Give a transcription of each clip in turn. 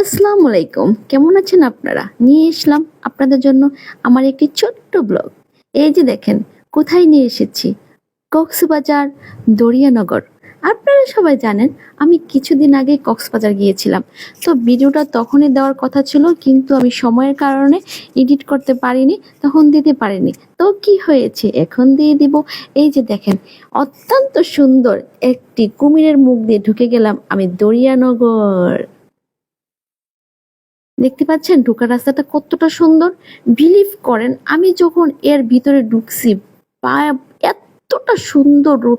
আসসালামু আলাইকুম। কেমন আছেন আপনারা? নিয়ে এসলাম আপনাদের জন্য আমার একটি ছোট্ট ব্লগ। এই যে দেখেন, কোথায় নিয়ে এসেছি? কক্সবাজার, দরিয়ানগর। আপনারা সবাই জানেন, আমি কিছুদিন আগে কক্সবাজার গিয়েছিলাম। তো ভিডিওটা তখনই দেওয়ার কথা ছিল, কিন্তু আমি সময়ের কারণে এডিট করতে পারিনি, তখন দিতে পারিনি। তো কি হয়েছে? এখন দিয়ে দিব। এই যে দেখেন, অত্যন্ত সুন্দর একটি কুমিরের মুখ দিয়ে ঢুকে গেলাম আমি দরিয়ানগর। দেখতে পাচ্ছেন, ঢোকার রাস্তাটা কতটা সুন্দর। বিলিভ করেন, আমি যখন এর ভিতরে ঢুকছি পা- এতটা সুন্দর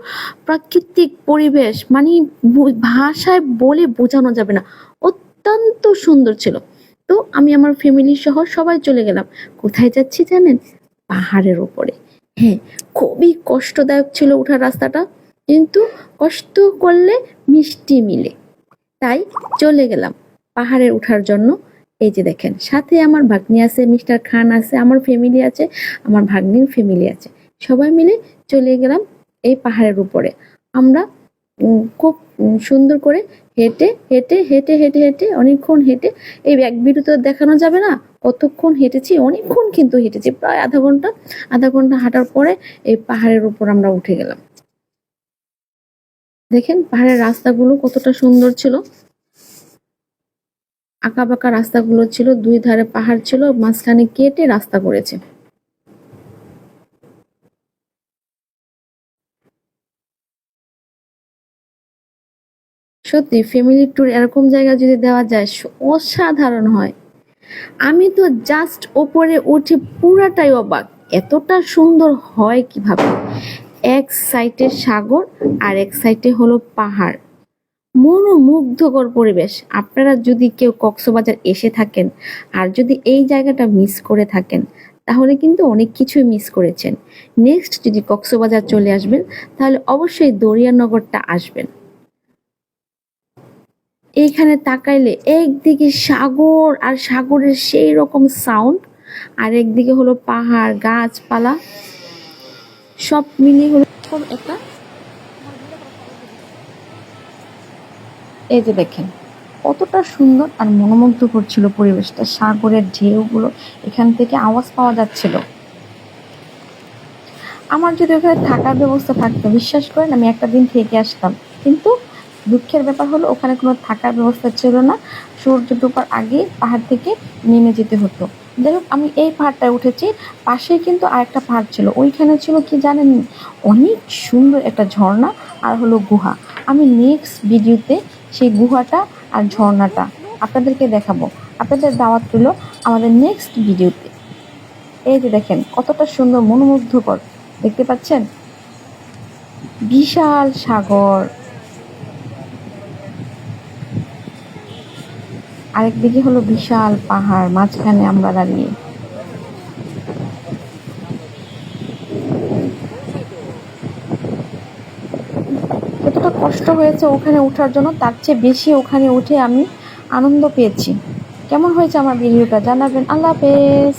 প্রাকৃতিক পরিবেশ মানে ভাষায় বলে বোঝানো যাবে না, অত্যন্ত সুন্দর ছিল। তো আমি আমার ফ্যামিলি সহ সবাই চলে গেলাম। কোথায় যাচ্ছি জানেন? পাহাড়ের ওপরে হ্যাঁ খুবই কষ্টদায়ক ছিল ওঠার রাস্তাটা, কিন্তু কষ্ট করলে মিষ্টি মিলে। তাই চলে গেলাম পাহাড়ে ওঠার জন্য। এই যে দেখেন, সাথে আমার ভাগ্নি আছে, মিস্টার খান আছে, আমার ফ্যামিলি আছে, আমার ভাগ্নির ফ্যামিলি আছে। সবাই মিলে চলে গেলাম এই পাহাড়ের উপরে। আমরা খুব সুন্দর করে হেঁটে হেঁটে হেঁটে হেঁটে হেঁটে, অনেকক্ষণ হেঁটে, এই ব্যাগ ভিডিও তো দেখানো যাবে না, কতক্ষণ হেঁটেছি, অনেকক্ষণ কিন্তু হেঁটেছি, প্রায় আধা ঘণ্টা আধা ঘণ্টা হাঁটার পরে এই পাহাড়ের উপর আমরা উঠে গেলাম। দেখেন পাহাড়ের রাস্তাগুলো কতটা সুন্দর ছিল। আঁকা বাঁকা রাস্তাগুলো ছিল, দুই ধারে পাহাড় ছিল, মাঝখানে কেটে রাস্তা করেছে। সত্যি ফ্যামিলি ট্যুর এরকম জায়গা যদি দেওয়া যায় অসাধারণ হয়। আমি তো জাস্ট ওপরে উঠে পুরাটাই অবাক। এতটা সুন্দর হয় কীভাবে? এক সাইডে সাগর আর এক সাইডে হলো পাহাড়। মনোমুগ্ধকর পরিবেশ। আপনারা যদি কেউ কক্সবাজার এসে থাকেন আর যদি এই জায়গাটা মিস করে থাকেন, তাহলে কিন্তু অনেক কিছুই মিস করেছেন। নেক্সট যদি কক্সবাজার চলে আসবেন, তাহলে অবশ্যই দরিয়ানগরটা আসবেন। এইখানে তাকাইলে একদিকে সাগর আর সাগরের সেই রকম সাউন্ড আর একদিকে হলো পাহাড়, গাছপালা। সব মিলিয়ে হলো একটা এই যে দেখেন, কতটা সুন্দর আর মনোমুগ্ধকর ছিল পরিবেশটা। সাগরের ঢেউগুলো এখান থেকে আওয়াজ পাওয়া যাচ্ছিল। আমার যদি ওখানে থাকার ব্যবস্থা থাকতো, বিশ্বাস করেন, আমি একটা দিন থেকে আসতাম। কিন্তু দুঃখের ব্যাপার হলো, ওখানে কোনো থাকার ব্যবস্থা ছিল না। সূর্য ডোবার আগে পাহাড় থেকে নেমে যেতে হতো। যাই হোক, আমি এই পাহাড়টায় উঠেছি। পাশেই কিন্তু আরেকটা পাহাড় ছিল। ওইখানে ছিল কি জানেন? অনেক সুন্দর একটা ঝর্ণা, আর হলো গুহা। আমি নেক্সট ভিডিওতে সেই গুহাটা আর ঝর্ণাটা আপনাদেরকে দেখাবো। আপনাদের দাওয়াত রইল আমাদের নেক্সট ভিডিওতে। এই যে দেখেন, কতটা সুন্দর, মনোমুগ্ধকর। দেখতে পাচ্ছেন? বিশাল সাগর। আরেকদিকে হলো বিশাল পাহাড়, মাঝখানে আমরা দাঁড়িয়ে। কতটা কষ্ট হয়েছে ওখানে ওঠার জন্য, তার চেয়ে বেশি ওখানে উঠে আমি আনন্দ পেয়েছি। কেমন হয়েছে আমার ভিডিওটা জানাবেন। আল্লাহ হাফেজ।